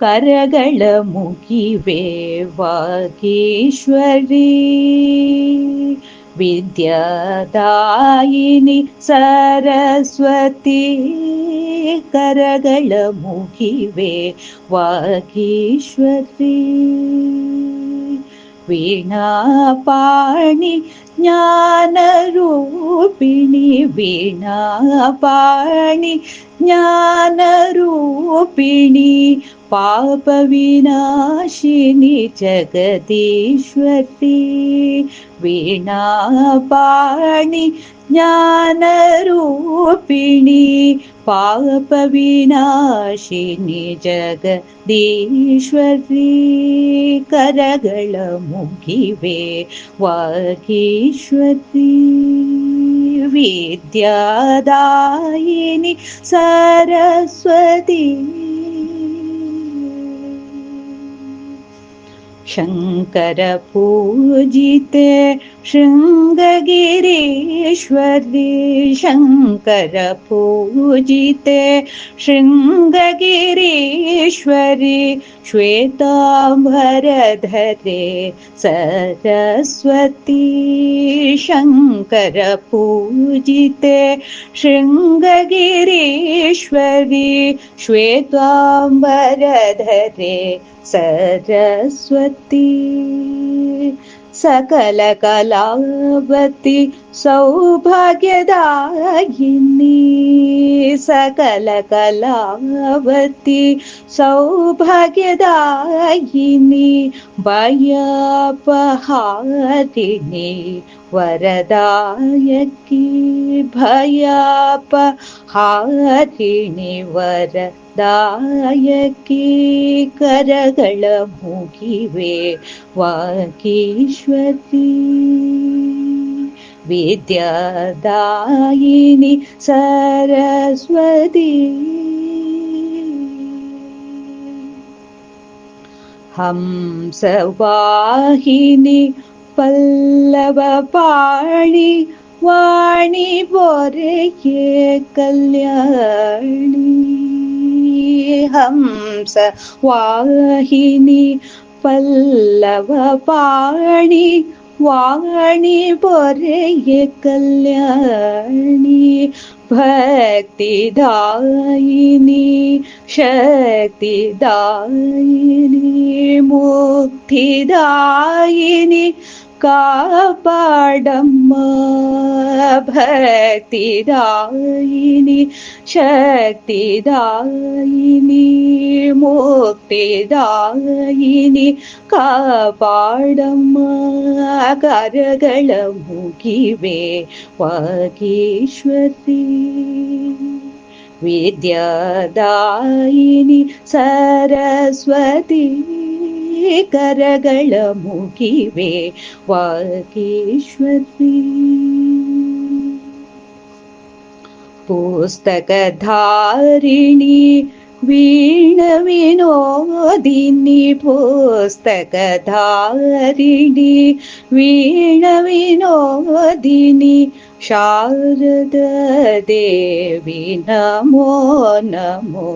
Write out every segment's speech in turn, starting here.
ಕರಗಳ ಮುಗಿವೆ ವಾಗೀಶ್ವರಿ ವಿದ್ಯಾದಾಯಿನಿ ಸರಸ್ವತಿ ಕರಗಳ ಮುಗಿವೆ ವಾಗೀಶ್ವರಿ ವೀಣಾಪಾಣಿ ജ്ഞാനരൂപിണി വീണാപാണി ജ്ഞാനരൂപിണി पापविनाशिनि जगदीश्वरी वीणापाणि ज्ञानरूपिणि पापविनाशिनि जगदीश्वरी करगळ मुगिवे वागीश्वरी विद्यादायिनि सरस्वती शङ्करपूजिते शृङ्गगिरीश्वरी शङ्करपूजिते शृङ्गगिरीश्वरी श्वेताम्बरधरे सरस्वती शङ्करपूजिते। शृङ्गगिरीश्वरी श्वेताम्बरधरे सरस्वती സകല കലാവതി സൗഭാഗ്യദായിനി സകല കലാവതി സൗഭാഗ്യദായിനി ഭയപഹാരിണി. वरदायकी भयापहारिणि वरदायकी करमे वाकीश्व विद्यादायिनि सरस्वती। हंसवाहिनि പല്ലവ പാണി വാണി പൊരേ കല്യാണി. ഹംസ വാഹിനി പല്ലവ പാണി വാണി പൊരേ കല്യാണി. ഭക്തിദായിനി ശക്തിദായിനി മുക്തിദായിനി കാപാടമ്മ ഭക്തിദായിനി ശക്തിദായിനി മുക്തിദായിനി കാപാടമ്മ കരകള മുഖിവേ വാഗീശ്വതി വിദ്യദായിനി സരസ്വതി ಕರಗಳ ಮುಗಿವೆ ವಾಗೀಶ್ವರಿ ಪುಸ್ತಕಧಾರಿಣಿ वीणविनोदिनि पुस्तकधारिणि वीणविनोदिनि शारददेवी नमो नमो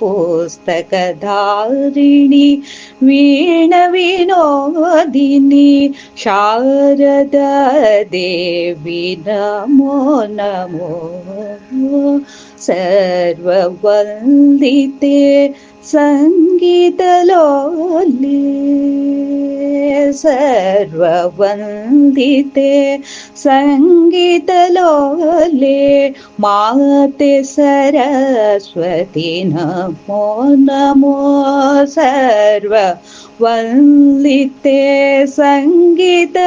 पुस्तकधारिणि वीणविनोदिनि शारददेवी नमो नमो सर्ववन्दिते सङ्गीतलोले सर्ववन्दिते सङ्गीतलोले माते सरस्वती नमो नमो सर्व वन्दिते सङ्गीतलोले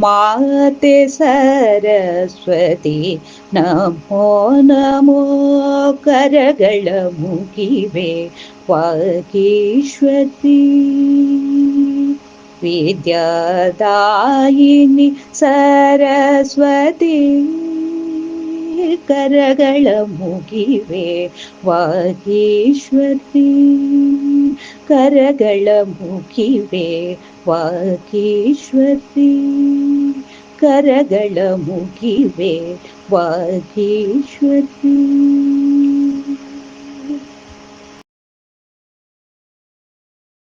माते सरस्वती नमो नमो कर मुगिवे वकीष्वती विद्यादायिनी सरस्वती करगळ मुगिवे वकीष्वती ಕರಗಳ ಮುಖಿವೆ ವಾಗೀಶ್ವರಿ. ಕರಗಳ ಮುಗಿವೆ ವಾಗೀಶ್ವರಿ.